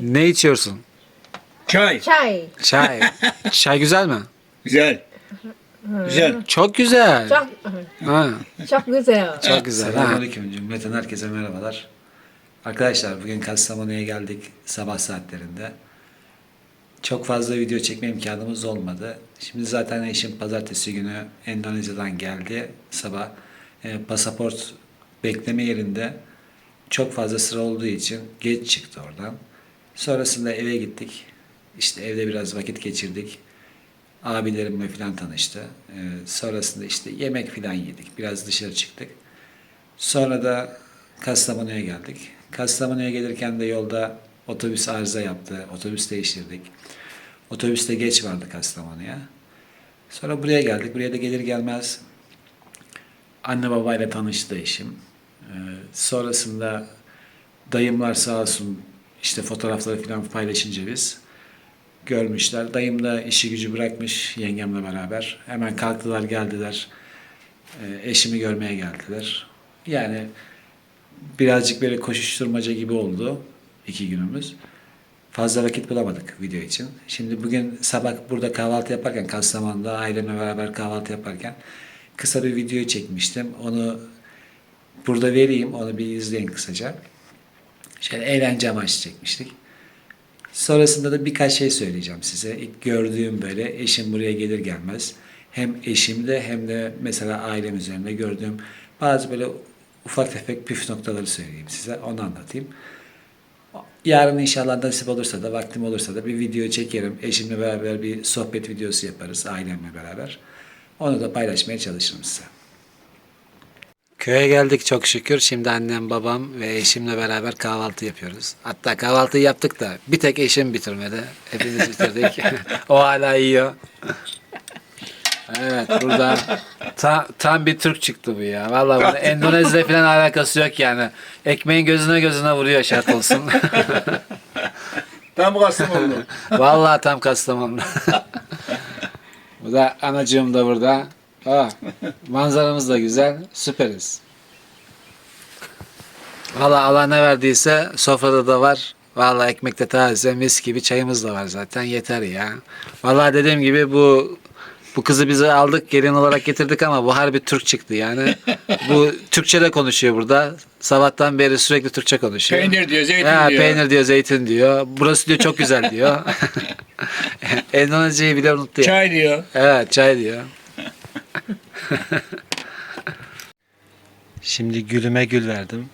Ne içiyorsun? Çay. Çay. Çay. Çay güzel mi? Güzel. Güzel. Çok güzel. Çok, Ha, çok güzel. çok güzel. Ha. Selamünaleyküm cümleten herkese merhabalar. Arkadaşlar bugün Kastamonu'ya geldik sabah saatlerinde. Çok fazla video çekme imkanımız olmadı. Şimdi zaten eşim pazartesi günü Endonezya'dan geldi sabah. E, pasaport bekleme yerinde çok fazla sıra olduğu için geç çıktı oradan. Sonrasında eve gittik. İşte evde biraz vakit geçirdik. Abilerimle falan tanıştı. E, sonrasında işte yemek falan yedik. Biraz dışarı çıktık. Sonra da Kastamonu'ya geldik. Kastamonu'ya gelirken de yolda otobüs arıza yaptı. Otobüs değiştirdik. Otobüste geç vardı Kastamonu'ya. Sonra buraya geldik. Buraya da gelir gelmez anne babayla tanıştı eşim. Ee, sonrasında dayımlar sağ olsun işte fotoğrafları falan paylaşınca biz görmüşler. Dayım da işi gücü bırakmış yengemle beraber. Hemen kalktılar geldiler. Ee, eşimi görmeye geldiler. Yani birazcık böyle koşuşturmaca gibi oldu iki günümüz. Fazla vakit bulamadık video için. Şimdi bugün sabah burada kahvaltı yaparken, Kastamonu'da ailemle beraber kahvaltı yaparken kısa bir video çekmiştim. Onu burada vereyim, onu bir izleyin kısaca. Şöyle eğlence amaçlı çekmiştik. Sonrasında da birkaç şey söyleyeceğim size. İlk gördüğüm böyle eşim buraya gelir gelmez hem eşimde hem de mesela ailem üzerinde gördüğüm bazı böyle ufak tefek püf noktaları söyleyeyim size. Onu anlatayım. Yarın inşallah nasip olursa da vaktim olursa da bir video çekerim. Eşimle beraber bir sohbet videosu yaparız ailemle beraber. Onu da paylaşmaya çalışırım size. Köye geldik çok şükür. Şimdi annem, babam ve eşimle beraber kahvaltı yapıyoruz. Hatta kahvaltıyı yaptık da bir tek eşim bitirmedi. Hepimiz bitirdik. o hala yiyor. Evet burada tam, tam bir Türk çıktı bu ya. Vallahi bunun Endonezya falan alakası yok yani. Ekmeğin gözüne gözüne vuruyor şart olsun. Tam Kastamonu. Vallahi tam Kastamonu. bu da anacığım da burada. Aa, manzaramız da güzel. Süperiz. Vallahi Allah ne verdiyse sofrada da var. Vallahi ekmekte taze mis gibi çayımız da var zaten yeter ya. Vallahi dediğim gibi bu bu kızı bize aldık gelin olarak getirdik ama bu harbi Türk çıktı yani. Bu Türkçe de konuşuyor burada. Sabahtan beri sürekli Türkçe konuşuyor. Peynir diyor, zeytin ha, diyor. Peynir diyor, zeytin diyor. Burası diyor çok güzel diyor. Endonezce'yi bile unuttu ya. Çay diyor. Evet çay diyor. Şimdi gülüme gül verdim.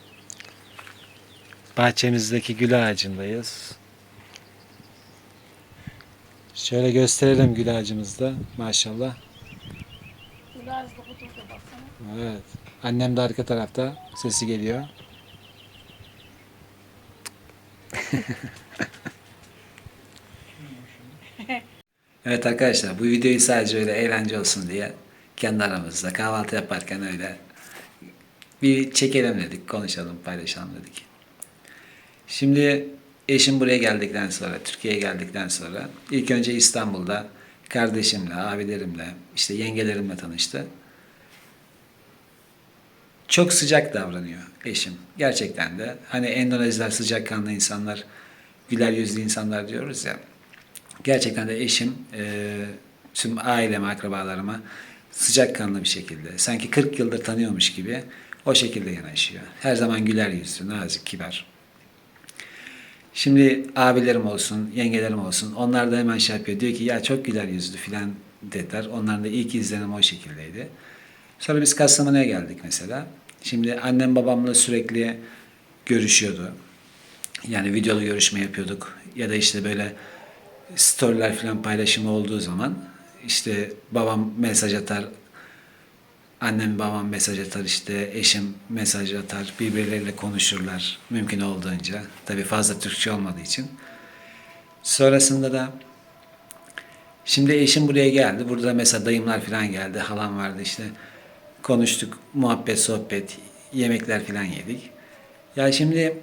Bahçemizdeki gül ağacındayız. Şöyle gösterelim gül ağacımızda maşallah. Evet. Annem de arka tarafta. Sesi geliyor. Evet arkadaşlar bu videoyu sadece öyle eğlence olsun diye kendi aramızda kahvaltı yaparken öyle bir çekelim dedik, konuşalım, paylaşalım dedik. Şimdi eşim buraya geldikten sonra, Türkiye'ye geldikten sonra ilk önce İstanbul'da kardeşimle, abilerimle, işte yengelerimle tanıştı. Çok sıcak davranıyor eşim. Gerçekten de. Hani Endonezler sıcakkanlı insanlar, güler yüzlü insanlar diyoruz ya. Gerçekten de eşim e, tüm aileme, akrabalarıma sıcakkanlı bir şekilde, sanki 40 yıldır tanıyormuş gibi o şekilde yanaşıyor. Her zaman güler yüzlü, nazik, kibar. Şimdi abilerim olsun, yengelerim olsun, onlar da hemen şey yapıyor. Diyor ki ya çok güler yüzlü filan dediler. Onların da ilk izlenim o şekildeydi. Sonra biz Kastamonu'ya geldik mesela. Şimdi annem babamla sürekli görüşüyordu. Yani videolu görüşme yapıyorduk. Ya da işte böyle storyler falan paylaşımı olduğu zaman işte babam mesaj atar, annem babam mesaj atar işte eşim mesaj atar, birbirleriyle konuşurlar mümkün olduğunca. Tabii fazla Türkçe olmadığı için. Sonrasında da Şimdi eşim buraya geldi. Burada mesela dayımlar falan geldi. Halam vardı işte. Konuştuk. Muhabbet, sohbet, yemekler falan yedik. Ya şimdi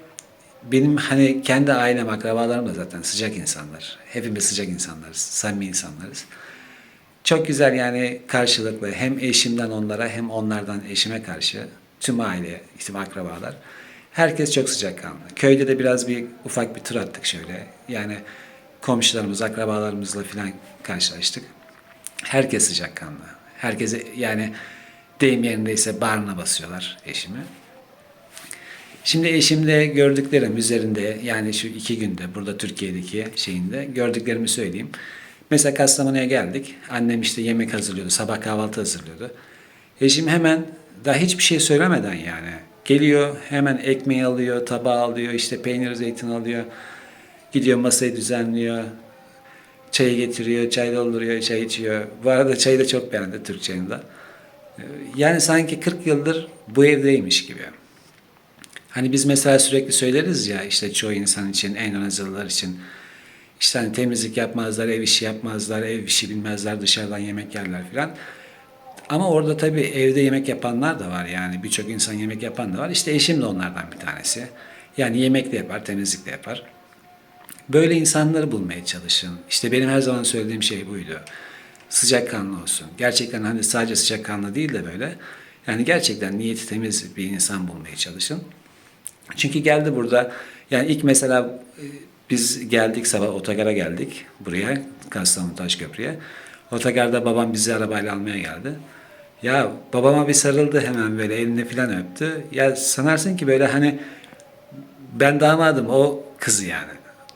benim hani kendi ailem, akrabalarım da zaten sıcak insanlar. Hepimiz sıcak insanlarız. Samimi insanlarız. Çok güzel yani karşılıklı hem eşimden onlara hem onlardan eşime karşı tüm aile, işte akrabalar. Herkes çok sıcakkanlı. Köyde de biraz bir ufak bir tur attık şöyle. Yani komşularımız, akrabalarımızla falan karşılaştık. Herkes sıcakkanlı. Herkese yani deyim yerindeyse bağrına basıyorlar eşimi. Şimdi eşimde gördüklerim üzerinde yani şu iki günde burada Türkiye'deki şeyinde gördüklerimi söyleyeyim. Mesela Kastamonu'ya geldik. Annem işte yemek hazırlıyordu. Sabah kahvaltı hazırlıyordu. Eşim hemen daha hiçbir şey söylemeden yani geliyor hemen ekmeği alıyor, tabağı alıyor, işte peynir zeytin alıyor. Gidiyor masayı düzenliyor. Çayı getiriyor, çay dolduruyor, çay içiyor. Bu arada çayı da çok beğendi Türk çayında. Yani sanki 40 yıldır bu evdeymiş gibi. Hani biz mesela sürekli söyleriz ya işte çoğu insan için, Endonezyalılar için işte hani temizlik yapmazlar, ev işi yapmazlar, ev işi bilmezler, dışarıdan yemek yerler filan. Ama orada tabii evde yemek yapanlar da var yani birçok insan yemek yapan da var. İşte eşim de onlardan bir tanesi. Yani yemek de yapar, temizlik de yapar. Böyle insanları bulmaya çalışın. İşte benim her zaman söylediğim şey buydu. Sıcakkanlı olsun. Gerçekten hani sadece sıcakkanlı değil de böyle. Yani gerçekten niyeti temiz bir insan bulmaya çalışın. Çünkü geldi burada yani ilk mesela e, biz geldik sabah otogara geldik buraya Kastamonu Taşköprü'ye. Otogarda babam bizi arabayla almaya geldi. Ya babama bir sarıldı hemen böyle elini falan öptü. Ya sanarsın ki böyle hani ben damadım o kızı yani.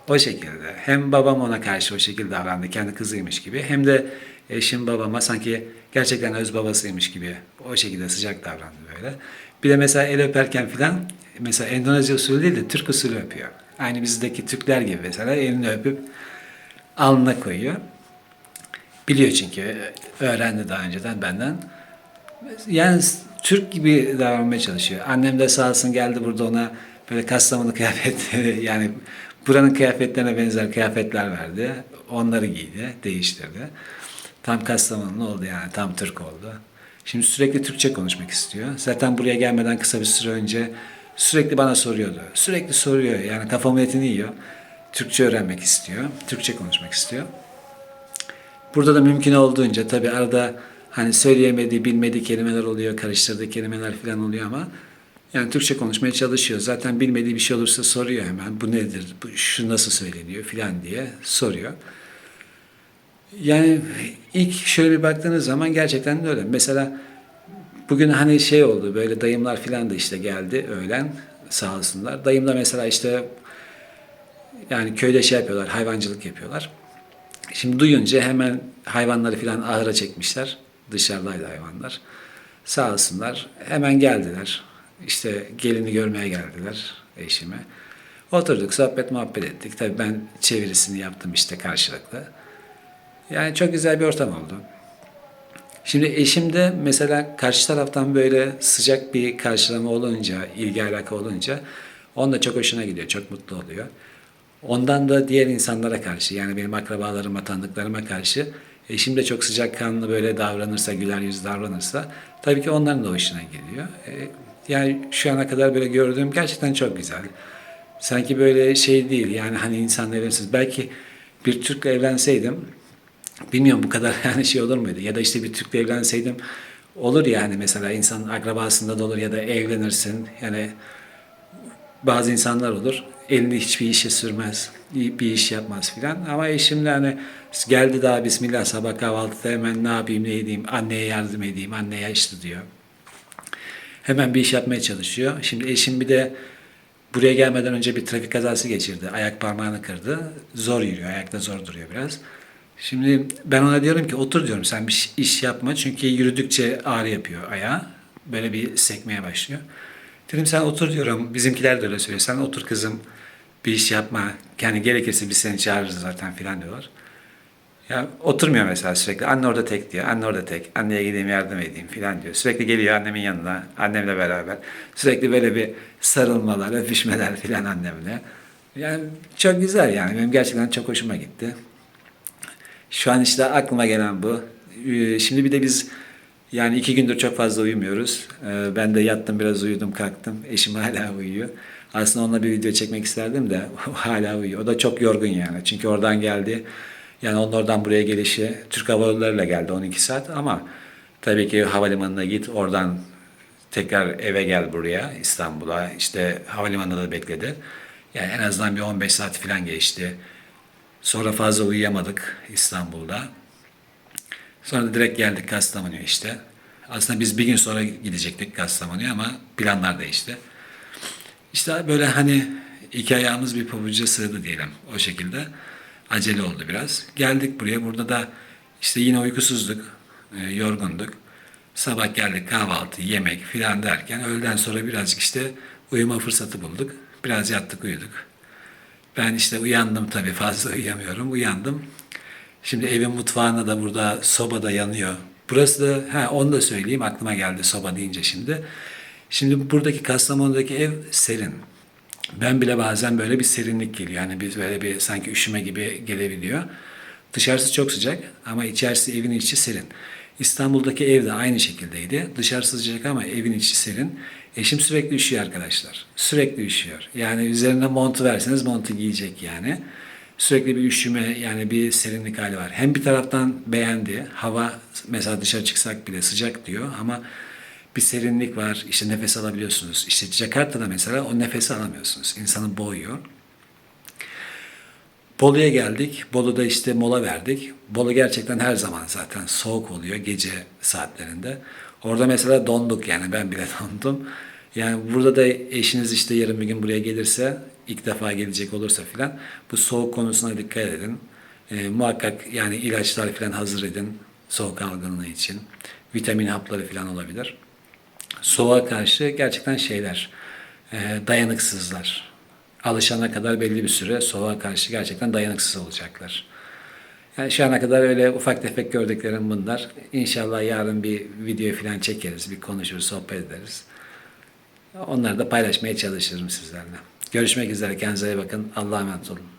O şekilde. Hem babam ona karşı o şekilde davrandı kendi kızıymış gibi. Hem de eşim babama sanki gerçekten öz babasıymış gibi o şekilde sıcak davrandı böyle. Bir de mesela el öperken filan mesela Endonezya usulü değil de Türk usulü öpüyor. Aynı bizdeki Türkler gibi mesela elini öpüp alnına koyuyor. Biliyor çünkü öğrendi daha önceden benden. Yani Türk gibi davranmaya çalışıyor. Annem de sağ olsun geldi burada ona böyle Kastamonu kıyafetleri yani buranın kıyafetlerine benzer kıyafetler verdi. Onları giydi, değiştirdi. Tam Kastamonu oldu yani tam Türk oldu. Şimdi sürekli Türkçe konuşmak istiyor. Zaten buraya gelmeden kısa bir süre önce sürekli bana soruyordu. Sürekli soruyor yani kafamın etini yiyor. Türkçe öğrenmek istiyor. Türkçe konuşmak istiyor. Burada da mümkün olduğunca tabii arada hani söyleyemediği, bilmediği kelimeler oluyor, karıştırdığı kelimeler falan oluyor ama yani Türkçe konuşmaya çalışıyor. Zaten bilmediği bir şey olursa soruyor hemen. Bu nedir? Bu, şu nasıl söyleniyor filan diye soruyor. Yani ilk şöyle bir baktığınız zaman gerçekten öyle. Mesela bugün hani şey oldu böyle dayımlar filan da işte geldi öğlen sağ olsunlar. Dayım da mesela işte yani köyde şey yapıyorlar, hayvancılık yapıyorlar. Şimdi duyunca hemen hayvanları filan ahıra çekmişler. Dışarıdaydı hayvanlar. Sağ olsunlar. Hemen geldiler. İşte gelini görmeye geldiler eşime. Oturduk, sohbet muhabbet ettik. Tabii ben çevirisini yaptım işte karşılıklı. Yani çok güzel bir ortam oldu. Şimdi eşim de mesela karşı taraftan böyle sıcak bir karşılama olunca, ilgi alaka olunca onun da çok hoşuna gidiyor, çok mutlu oluyor. Ondan da diğer insanlara karşı yani benim akrabalarıma, tanıdıklarıma karşı eşim de çok sıcakkanlı böyle davranırsa, güler yüz davranırsa tabii ki onların da hoşuna gidiyor. E, yani şu ana kadar böyle gördüğüm gerçekten çok güzel. Sanki böyle şey değil yani hani insanlar evlensiz. Belki bir Türk'le evlenseydim bilmiyorum bu kadar yani şey olur muydu? Ya da işte bir Türk'le evlenseydim olur yani mesela insanın akrabasında da olur ya da evlenirsin. Yani bazı insanlar olur. Elini hiçbir işe sürmez. Bir iş yapmaz filan. Ama eşimle hani geldi daha bismillah sabah kahvaltıda hemen ne yapayım ne edeyim. Anneye yardım edeyim. Anne yaşlı diyor. Hemen bir iş yapmaya çalışıyor. Şimdi eşim bir de buraya gelmeden önce bir trafik kazası geçirdi. Ayak parmağını kırdı. Zor yürüyor. Ayakta zor duruyor biraz. Şimdi ben ona diyorum ki otur diyorum sen bir iş yapma. Çünkü yürüdükçe ağrı yapıyor ayağı. Böyle bir sekmeye başlıyor. Dedim sen otur diyorum. Bizimkiler de öyle söylüyor. Sen otur kızım bir iş yapma. Yani gerekirse biz seni çağırırız zaten filan diyorlar. Ya oturmuyor mesela sürekli. Anne orada tek diyor. Anne orada tek. Anneye gideyim yardım edeyim filan diyor. Sürekli geliyor annemin yanına. Annemle beraber. Sürekli böyle bir sarılmalar, öpüşmeler filan annemle. Yani çok güzel yani. Benim gerçekten çok hoşuma gitti. Şu an işte aklıma gelen bu. Ee, Şimdi bir de biz yani iki gündür çok fazla uyumuyoruz. Ee, Ben de yattım biraz uyudum kalktım. Eşim hala uyuyor. Aslında onunla bir video çekmek isterdim de o hala uyuyor. O da çok yorgun yani. Çünkü oradan geldi. Yani onun oradan buraya gelişi Türk Hava Yolları'yla geldi 12 saat ama tabii ki havalimanına git oradan tekrar eve gel buraya İstanbul'a. İşte havalimanında da bekledi. Yani en azından bir 15 saat falan geçti. Sonra fazla uyuyamadık İstanbul'da. Sonra da direkt geldik Kastamonu'ya işte. Aslında biz bir gün sonra gidecektik Kastamonu'ya ama planlar değişti. İşte böyle hani iki ayağımız bir pabuca sığdı diyelim o şekilde. Acele oldu biraz. Geldik buraya. Burada da işte yine uykusuzduk, e, yorgunduk. Sabah geldik kahvaltı, yemek filan derken öğleden sonra birazcık işte uyuma fırsatı bulduk. Biraz yattık uyuduk. Ben işte uyandım tabii fazla uyuyamıyorum. Uyandım. Şimdi evin mutfağında da burada soba da yanıyor. Burası da ha onu da söyleyeyim aklıma geldi soba deyince şimdi. Şimdi buradaki Kastamonu'daki ev serin. Ben bile bazen böyle bir serinlik geliyor. Yani biz böyle bir sanki üşüme gibi gelebiliyor. Dışarısı çok sıcak ama içerisi evin içi serin. İstanbul'daki ev de aynı şekildeydi. Dışarısı sıcak ama evin içi serin. Eşim sürekli üşüyor arkadaşlar. Sürekli üşüyor. Yani üzerine montu verseniz montu giyecek yani. Sürekli bir üşüme yani bir serinlik hali var. Hem bir taraftan beğendi. Hava mesela dışarı çıksak bile sıcak diyor ama bir serinlik var. İşte nefes alabiliyorsunuz. İşte Jakarta'da mesela o nefesi alamıyorsunuz. İnsanı boğuyor. Bolu'ya geldik. Bolu'da işte mola verdik. Bolu gerçekten her zaman zaten soğuk oluyor gece saatlerinde. Orada mesela donduk yani ben bile dondum. Yani burada da eşiniz işte yarın bir gün buraya gelirse ilk defa gelecek olursa filan bu soğuk konusuna dikkat edin. Ee, muhakkak yani ilaçlar filan hazır edin soğuk algınlığı için. Vitamin hapları filan olabilir. Soğuğa karşı gerçekten şeyler e, dayanıksızlar. Alışana kadar belli bir süre soğuğa karşı gerçekten dayanıksız olacaklar. Yani şu ana kadar öyle ufak tefek gördüklerim bunlar. İnşallah yarın bir video falan çekeriz, bir konuşuruz, sohbet ederiz. Onları da paylaşmaya çalışırım sizlerle. Görüşmek üzere, kendinize iyi bakın. Allah'a emanet olun.